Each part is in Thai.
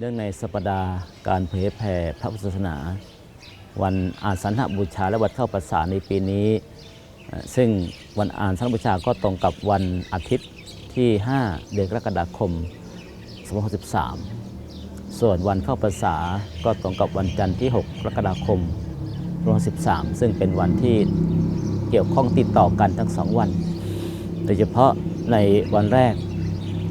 เนื่องในสัปดาห์การเผยแผ่พระพุทธศาสนา วันอาสันหบูชาและวันเข้าพรรษาในปีนี้ ซึ่งวันอาสันหบูชาก็ตรงกับวันอาทิตย์ที่ 5 เดือนกรกฎาคม2563 ส่วนวันเข้าพรรษาก็ตรงกับวันจันทร์ที่ 6 กรกฎาคม2513 ซึ่งเป็นวันที่เกี่ยวข้องติดต่อกันทั้งสองวัน โดยเฉพาะในวันแรก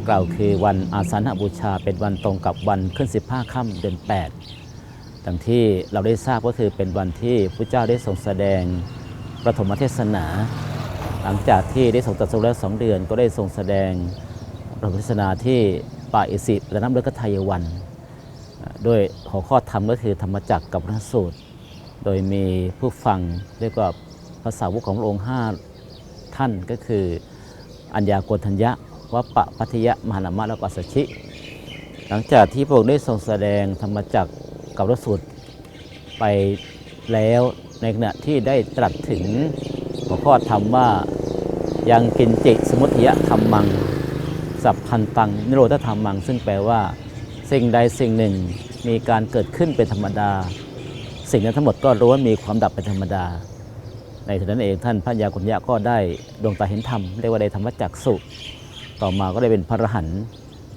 กล่าวคือวันอาสาฬหบูชาเป็นวันตรงกับวันขึ้น 15ค่ำเดือน 8 ดังที่เราได้ทราบก็คือเป็นวันที่พระเจ้าได้ทรงแสดงประถมเทศนา หลังจากที่ได้ทรงตรัสรู้แล้วสองเดือน ก็ได้ทรงแสดงประถมเทศนาที่ป่าอิสิและน้ำเลือกทายวันโดยหัวข้อธรรมก็คือธรรมจักรกับพระสูตร โดยมีผู้ฟังเรียกว่าภาษาวกของพระองค์ห้าท่านก็คืออัญญาโกณทัญญะ วัปปะพัทยะมหานามะและปัสสชิ หลังจากที่พระองค์ได้ทรงแสดงธรรมจักรกับรสูตรไปแล้วในขณะที่ได้ตรัสถึงหัวข้อธรรมว่ายังกินจิสมุติยะธรรมัง สัพพันตังนิโรธธรรมัง ซึ่งแปลว่า สิ่งใดสิ่งหนึ่งมีการเกิดขึ้นเป็นธรรมดา สิ่งนั้นทั้งหมดก็ล้วนมีความดับเป็นธรรมดา ในขณะนั้นเองท่านพระยากุญญะก็ได้ดวงตาเห็นธรรมเรียกว่าได้ธรรมจักสุ ต่อมาก็ได้เป็นพระอรหันต์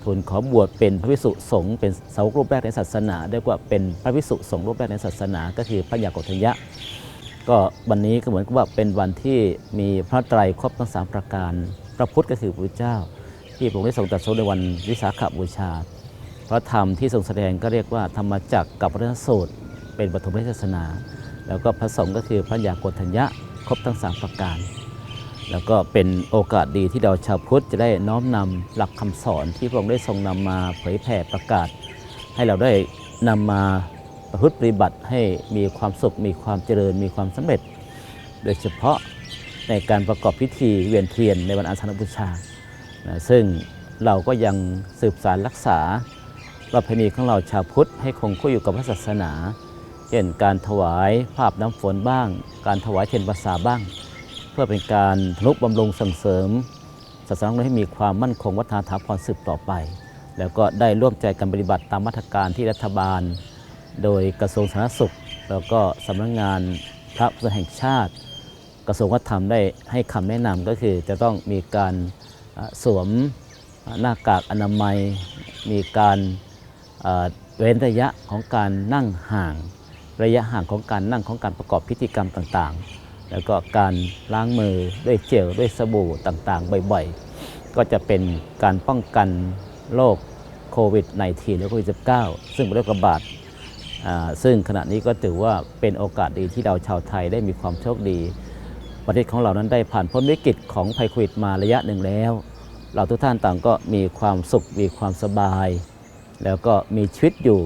ทูลขอบวชเป็นพระวิสุสงฆ์เป็นสาวกรูปแรกในศาสนาเรียกว่าเป็นพระวิสุสงฆ์รูปแรกในศาสนา ก็คือพระยากุญญะ ก็วันนี้ก็เหมือนกับว่าเป็นวันที่มีพระไตรครบทั้งสามประการ พระพุทธก็คือพระพุทธเจ้า ที่พระองค์ได้ทรงตรัสรู้ในวันวิสาขบูชา พระธรรมที่ทรงแสดงก็เรียกว่าธรรมจักรกับพระสูตรเป็นปฐมเทศนา แล้วก็พระสงฆ์ก็คือพระยาโกฏัญญะครบทั้งสามประการ แล้วก็เป็นโอกาสดีที่เราชาวพุทธจะได้น้อมนำหลักคำสอนที่พระองค์ได้ทรงนำมาเผยแผ่ประกาศ ให้เราได้นำมาประพฤติปฏิบัติให้มีความสุข มีความเจริญ มีความสำเร็จ โดยเฉพาะในการประกอบพิธีเวียนเทียนในวันอาสาฬบูชานะซึ่งเราก็ยังสืบสารรักษาประเพณีของเราชาวพุทธให้คงคู่อยู่กับพระศาสนา เช่นการถวายภาพน้ำฝนบ้าง การถวายเทียนภาษาบ้าง พื่อเป็นการทนุบำรุงส่งเสริมศาสนาให้มีความมั่นคงวัฒนธรรมพรสืบต่อไป แล้วก็ได้ร่วมใจกันปฏิบัติตามมาตรการที่รัฐบาล โดยกระทรวงสาธารณสุข แล้วก็สำนักงานพระพุทธแห่งชาติ กระทรวงวัฒนธรรมได้ให้คำแนะนำก็คือจะต้องมีการสวมหน้ากากอนามัย มีการเอ่อเว้นระยะของการนั่งห่าง ระยะห่างของการนั่งของการประกอบพิธีกรรมต่างๆ แล้วก็การล้างมือด้วยเจลด้วยสบู่ต่างๆ บ่อยๆ ก็จะเป็นการป้องกันโรคโควิด -19 หรือโควิด -19 ซึ่งเป็นโรคระบาดซึ่งขณะนี้ก็ถือว่าเป็นโอกาสดีที่เราชาวไทยได้มีความโชคดี ประเทศของเรานั้นได้ผ่านพ้นวิกฤตของภัยโควิดมาระยะหนึ่งแล้ว เราทุกท่านต่างก็มีความสุขมีความสบาย แล้วก็มีชีวิตอยู่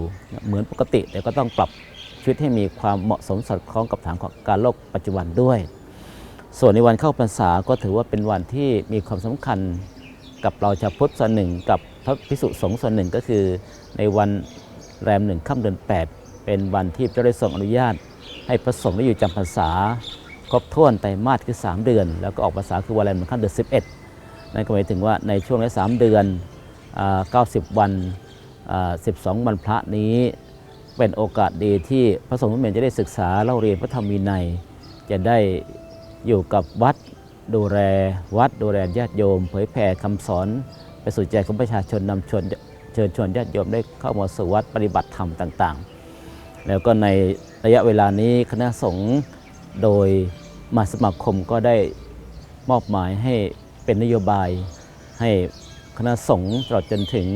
เหมือนปกติแต่ก็ต้องปรับ ชีวิตให้มีความเหมาะสมสอดคล้องกับฐานของการโลกปัจจุบันด้วย ส่วนในวันเข้าพรรษาก็ถือว่าเป็นวันที่มีความสำคัญกับเราชาวพุทธส่วนหนึ่ง กับพระภิกษุสงฆ์ส่วนหนึ่งก็คือ ในวันแรมหนึ่งค่ำเดือน8 เป็นวันที่พระได้ทรงอนุญาต ให้พระสงฆ์ได้อยู่จำพรรษา ครบถ้วนไตรมาสคือ 3 เดือน แล้วก็ออกพรรษาคือวันแรมหนึ่งค่ำเดือน11 นั่นก็หมายถึงว่าในช่วงใน3เดือนอ่า90 วัน 12 วันพระนี้ เป็นโอกาสดีที่พระสงฆ์ทุกเมนจะได้ศึกษาเล่าเรียนพระธรรมวินัย จะได้อยู่กับวัดดูแลวัดดูแลญาติโยม เผยแผ่คำสอน ไปสู่ใจของประชาชนนำชวนเชิญชวนญาติโยมได้เข้ามาสู่วัดปฏิบัติธรรมต่าง ๆ แล้วก็ในระยะเวลานี้คณะสงฆ์โดยมาสมาคมก็ได้มอบหมายให้เป็นนโยบาย ให้คณะสงฆ์ตลอดจนถึง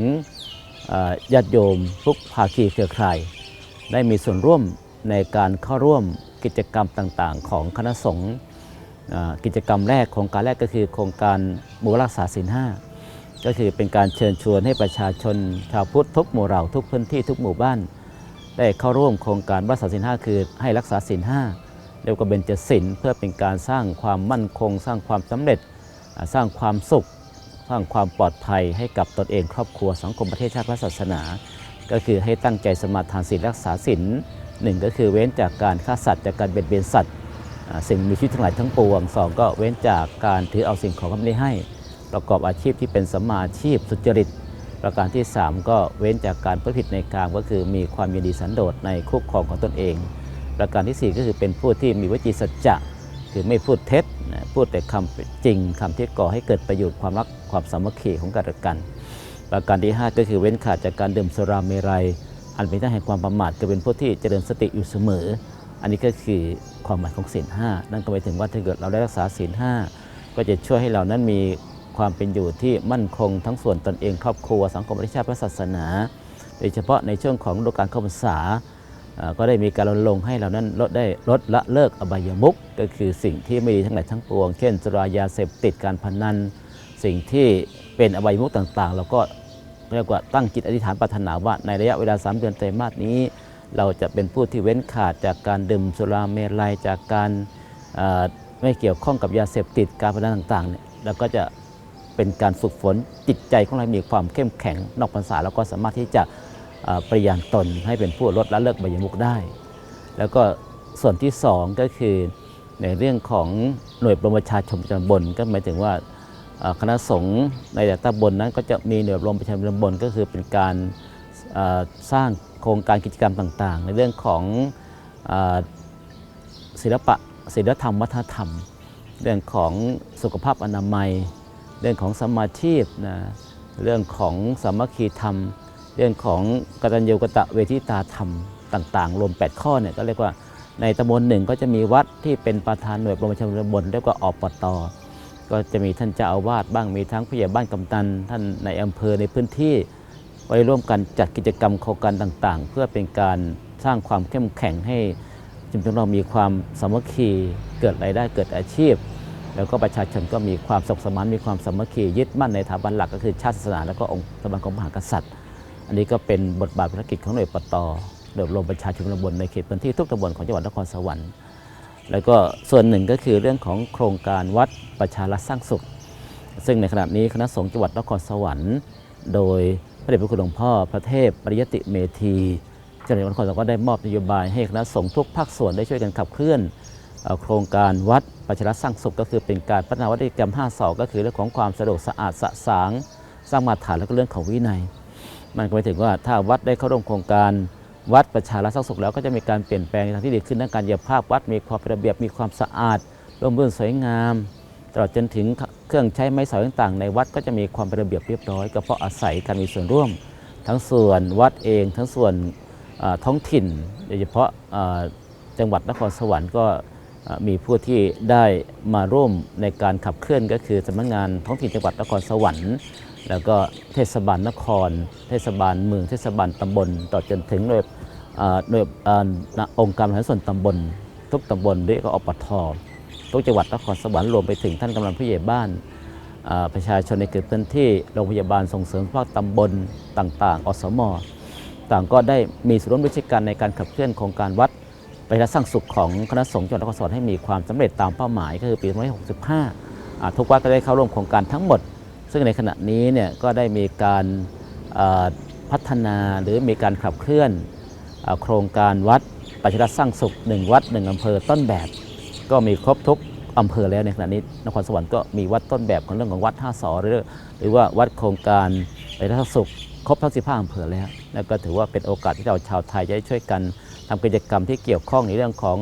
ญาติโยมทุกภาคีเครือข่าย ได้มีส่วนร่วมในการเข้าร่วมกิจกรรมต่างๆ ของคณะสงฆ์กิจกรรมแรกโครงการแรกก็คือโครงการหมู่รักษาศีลห้าก็คือเป็นการเชิญชวนให้ประชาชน ชาวพุทธทุกหมู่เหล่าทุกพื้นที่ทุกหมู่บ้าน ได้เข้าร่วมโครงการรักษาศีลห้าคือให้รักษาศีลห้าเรียกว่าเบญจศีลเพื่อเป็นการสร้างความมั่นคง สร้างความสำเร็จ สร้างความสุข สร้างความปลอดภัยให้กับตนเองครอบครัวสังคมประเทศชาติพระศาสนา ก็คือให้ตั้งใจสมาทานศีลรักษาศีลหนึ่งก็คือเว้นจากการฆ่าสัตว์จากการเบียดเบียนสัตว์สิ่งมีชีวิตทั้งหลายทั้งปวงสองก็เว้นจากการถือเอาสิ่งของคำนี้ให้ ประกอบอาชีพที่เป็นสัมมาอาชีพสุจริต ประการที่ 3 ก็เว้นจากการประพฤติผิดในกามก็คือมีความยินดีสันโดษในคู่ครองของตนเอง ประการทีสี่ 4 ก็คือเป็นผู้ที่มีวจีสัจจะคือไม่พูดเท็จพูดแต่คำจริงคำที่ก่อให้เกิดประโยชน์ความรักความสามัคคีของกันและกัน ประการที่ 5 ก็คือเว้นขาดจากการดื่มสุราเมรัย อันเป็นที่แห่งความประมาทก็เป็นผู้ที่เจริญสติอยู่เสมอ อันนี้ก็คือความหมายของศีลห้านั่นก็หมายถึงว่าถ้าเกิดเราได้รักษาศีลห้าก็จะช่วยให้เรานั้นมีความเป็นอยู่ที่มั่นคงทั้งส่วนตนเองครอบครัวสังคมประเทศชาติพระศาสนา โดยเฉพาะในช่วงของฤดูการเข้าพรรษาก็ได้มีการรณรงค์ให้เรานั้นลดได้ลดละเลิกอบายมุขก็คือสิ่งที่ไม่ดีทั้งหลายทั้งปวง เช่นสุรายาเสพติดการพนัน สิ่งที่เป็นอบายมุขต่างๆ เราก็ เรียกว่าตั้งจิตอธิษฐานปรารถนาว่าในระยะเวลา 3 เดือนไตรมาสนี้ เราจะเป็นผู้ที่เว้นขาดจากการดื่มสุราเมรัยจากการไม่เกี่ยวข้องกับยาเสพติดการพนันต่างๆเนี่ยเราก็จะเป็นการฝึกฝนจิตใจของเรา มีความเข้มแข็งนอกพรรษาแล้วก็สามารถที่จะปริยานตนให้เป็นผู้ลดละเลิกใบายมุกได้ แล้วก็ส่วนที่สองก็คือในเรื่องของหน่วยประมชาชนประจำบนก็หมายถึงว่า คณะสงฆ์ในแต่ละตำบลนั้นก็จะมีหน่วยรวมประชาชนประจำบนก็คือเป็นการสร้างโครงการกิจกรรมต่างๆ ในเรื่องของศิลปะศิลธรรมวัฒนธรรม เรื่องของสุขภาพอนามัย เรื่องของสมาชีพนะเรื่องของสามัคคีธรรม เรื่องของกตัญญูกตะเวทิตาธรรมต่างๆ รวม 8 ข้อเนี่ยก็เรียกว่าในตำบลหนึ่งก็จะมีวัดที่เป็นประธานหน่วยประชาชนตำบลเรียกว่าอปต ก็จะมีท่านเจ้าอาวาสบ้างมีทั้งผู้ใหญ่บ้านกำนันท่านในอำเภอในพื้นที่ไว้ร่วมกันจัดกิจกรรมโครงการต่างๆ เพื่อเป็นการสร้างความเข้มแข็งให้ชุมชนเรามีความสามัคคีเกิดรายได้เกิดอาชีพ แล้วก็ประชาชนก็มีความสุขสมานมีความสามัคคียึดมั่นในสถาบันหลักก็คือชาติศาสนาและก็องค์สถาบันของมหากษัตริย์ อันนี้ก็เป็นบทบาทภารกิจของหน่วยปตโดยรวมประชาชนตำบลในเขตพื้นที่ทุกตำบลของจังหวัดนครสวรรค์ แล้วก็ส่วนหนึ่งก็คือเรื่องของโครงการวัดประชารัฐสร้างสุข ซึ่งในขณะนี้คณะสงฆ์จังหวัดนครสวรรค์ โดยพระเดชพระคุณหลวงพ่อพระเทพปริยติเมธีเจ้าหน้าที่นครสวรรค์ก็ได้มอบนโยบายให้คณะสงฆ์ทุกภาคส่วนได้ช่วยกันขับเคลื่อนโครงการวัดประชารัฐสร้างสุขก็คือเป็นการพัฒนาวัดกิจกรรม5สอก็คือเรื่องของความสะดวกสะอาดสะสางสร้างมาตรฐานแล้วก็เรื่องของวินัย มันก็หมายถึงว่าถ้าวัดได้เข้าร่วมโครงการ วัดประชารัฐสร้างสุขแล้วก็จะมีการเปลี่ยนแปลงในทางที่ดีขึ้นด้านการเหยียบภาพวัดมีความเป็นระเบียบมีความสะอาดร่มรื่นสวยงาม ตลอดจนถึงเครื่องใช้ไม้สอยต่างๆ ในวัดก็จะมีความเป็นระเบียบเรียบร้อย ก็เพราะอาศัยการมีส่วนร่วม ทั้งส่วนวัดเอง ทั้งส่วนท้องถิ่น โดยเฉพาะจังหวัดนครสวรรค์ก็มีผู้ที่ได้มาร่วมในการขับเคลื่อนก็คือสำนักงานท้องถิ่นจังหวัดนครสวรรค์ แล้วก็เทศบาลนคร เทศบาลเมือง เทศบาลตำบลต่อจนถึงหน่วยเอ่อหน่วยองค์การบริหารส่วนตำบล ทุกตำบลด้วยก็อปททุกจังหวัดนครสวรรค์รวมไปถึงท่านกำลังผู้ใหญ่บ้านประชาชนในเขตพื้นที่โรงพยาบาลส่งเสริมภาคตำบลต่างๆ อสม ต่างก็ได้มีส่วนร่วมด้วยช่วยกันในการขับเคลื่อนโครงการวัดไปรัฐสร้างสุขของคณะสงฆ์จังหวัดนครสวรรค์ให้มีความสำเร็จตามเป้าหมายก็คือปี 2565 ทุกวัดก็ได้เข้าร่วมโครงการทั้งหมด ซึ่งในขณะนี้เนี่ยก็ได้มีการพัฒนาหรือมีการขับเคลื่อนอโครงการวัดประชารัฐสร้างสุขหนึ่งวัดหนึ่งอำเภอต้นแบบ ก็มีครบทุกอำเภอแล้วในขณะนี้นครสวรรค์ก็มีวัดต้นแบบของเรื่องของวัดท่าสอหรือหรือว่าวัดโครงการไปรัฐสุขครบทั้ง15อำเภอแล้วแล้วก็ถือว่าเป็นโอกาสที่เราชาวไทยจะได้ช่วยกันทำกิจกรรมที่เกี่ยวข้องในเรื่องของ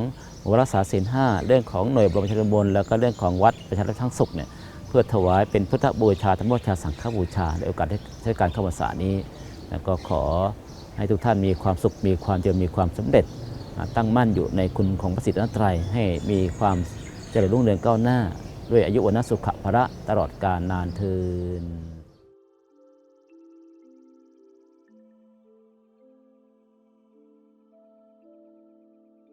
รักษาศีลห้าเรื่องของหน่วยบรมชนบนแล้วก็เรื่องของวัดประชารัฐทั้งสุขเนี่ย เพื่อถวายเป็นพุทธบูชาธรรมบูชาสังฆบูชาในโอกาสเทศกาลเข้าพรรษานี้แล้วก็ขอให้ทุกท่านมีความสุขมีความเจริญมีความสำเร็จ ตั้งมั่นอยู่ในคุณของพระศรีรัตไตรัยให้มีความเจริญรุ่งเรืองก้าวหน้า ด้วยอายุวันสุขภระตลอดกาลนานเทิน